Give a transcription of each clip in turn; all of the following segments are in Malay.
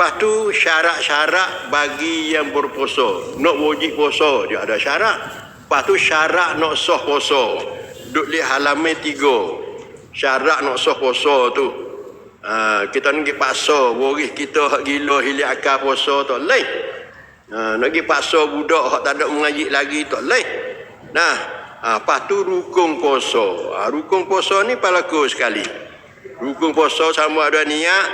lepas tu syarat-syarat bagi yang berpuasa. Nak wajib puasa dia ada syarat. Lepas tu syarat nak sah puasa. Duduk di halaman tiga. Syarat nak sah puasa tu. Ha, kita nak pergi paksa waris kita hak gila hilik akal puasa tak lain. Ha, nak pergi paksa budak hak tak ada mengaji lagi tak lain. Nah, ha, lepas tu rukun puasa. Ha, rukun puasa ni palaku sekali. Rukun puasa sama ada niat,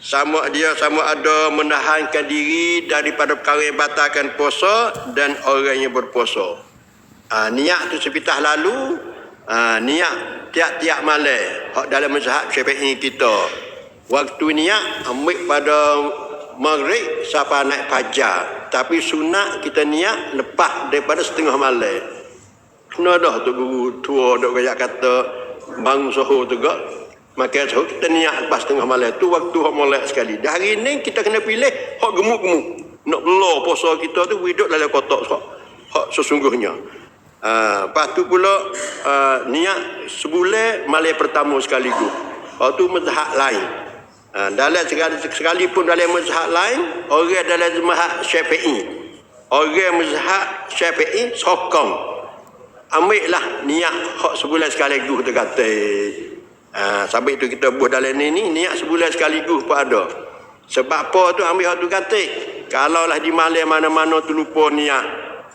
sama dia sama ada menahankan diri daripada perkara yang batalkan puasa dan orang yang berpuasa. Ha, niat tu sepitah lalu, ha, niat tiap-tiap malam hak dalam mazhab Syafi'i kita. Waktu niat ambil pada maghrib sampai naik fajar. Tapi sunat kita niat lepas daripada setengah malam. Kena dah tu guru tua dok kata bang soho tu. Maka kita niat lepas setengah malam tu waktu hak molek sekali. Dah hari ni kita kena pilih hak gemuk-gemuk. Nak belah puasa kita tu hidup dalam kotak hak, hak sesungguhnya. Uh, lepas tu pula uh, niat sebulan malam pertama sekaligus. Lepas tu mazhab lain. Ha, dalam sekali, sekalipun dalam mazhab lain, orang dalam mazhab Syafi'i. Orang mazhab Syafi'i sokong. Ambillah niat hak sebulan sekaligus tu kata. Ha, sampai itu kita buat dalam ni, ni niat sebulan sekaligus pun ada. Sebab apa tu ambil hak tu kata. Kalau lah di malam mana-mana tu lupa niat.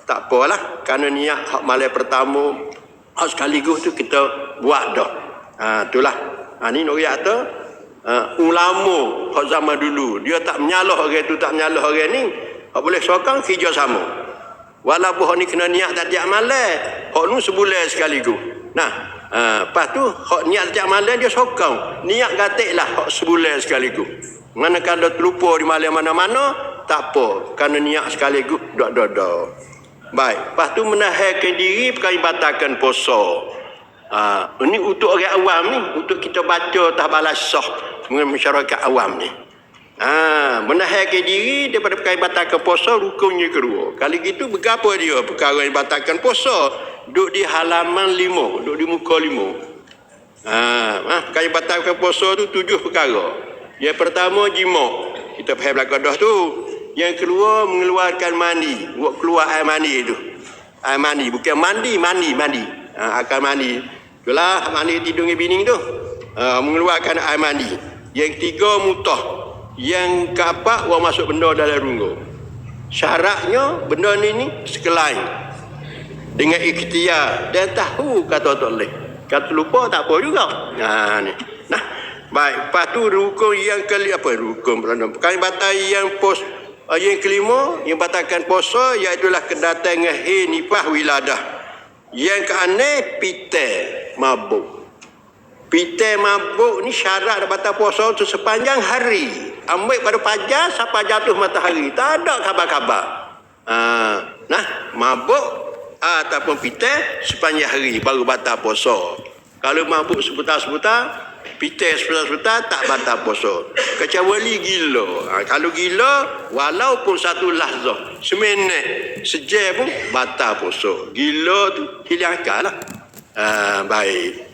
Tak apalah. Kerana niat hak malam pertama, hak sekaligus tu kita buat dah. Ha, itulah. Ha, ni nak tu uh, ulama hak zaman dulu dia tak menyalah orang tu tak menyalah orang ni hak boleh sokong kerja sama walaupun hak ni kena niat tak tiap malam hak nu sebulan sekaligus nah uh, lepas tu hak niat tiap malam dia sokong niat gatik lah hak sebulan sekaligus manakala terlupa di malam mana-mana tak apa kerana niat sekaligus dok dok dok baik lepas tu menahankan diri perkara batalkan puasa Ha, ini untuk orang awam ni, untuk kita baca tabalah sah dengan masyarakat awam ni. Ha, menahankan diri daripada perkara batalkan puasa rukunnya kedua. Kali gitu berapa dia perkara yang batalkan puasa? Duduk di halaman lima, duduk di muka lima. Ha, ha, perkara yang batalkan puasa tu tujuh perkara. Yang pertama jima. Kita faham belakang dah tu. Yang kedua mengeluarkan mandi, buat keluar air mandi tu. Air mandi bukan mandi, mandi, mandi. Ha, akan mandi. Itulah mandi tidur dengan bini tu. Ha, mengeluarkan air mandi. Yang tiga mutah. Yang keempat orang masuk benda dalam runggu. Syaratnya benda ni ni sekelain. Dengan ikhtiar dan tahu kata tak boleh. Kata lupa tak apa juga. Ha ni. Nah, baik. Lepas tu rukun yang kali apa rukun beranda. Perkara batal yang pos uh, yang kelima yang batalkan puasa iaitu kedatangan he nipah wiladah. Yang keenam pite mabuk. Pite mabuk ni syarat batal puasa untuk sepanjang hari. Ambil pada fajar sampai jatuh matahari. Tak ada khabar-khabar. Ha, nah, mabuk ataupun pite sepanjang hari baru batal puasa. Kalau mabuk seputar-seputar, pite seputar-seputar tak batal puasa. Kecuali gila. Ha, kalau gila, walaupun satu lahzah, seminit, sejam pun batal puasa. Gila tu hilang akal lah. Ha, baik.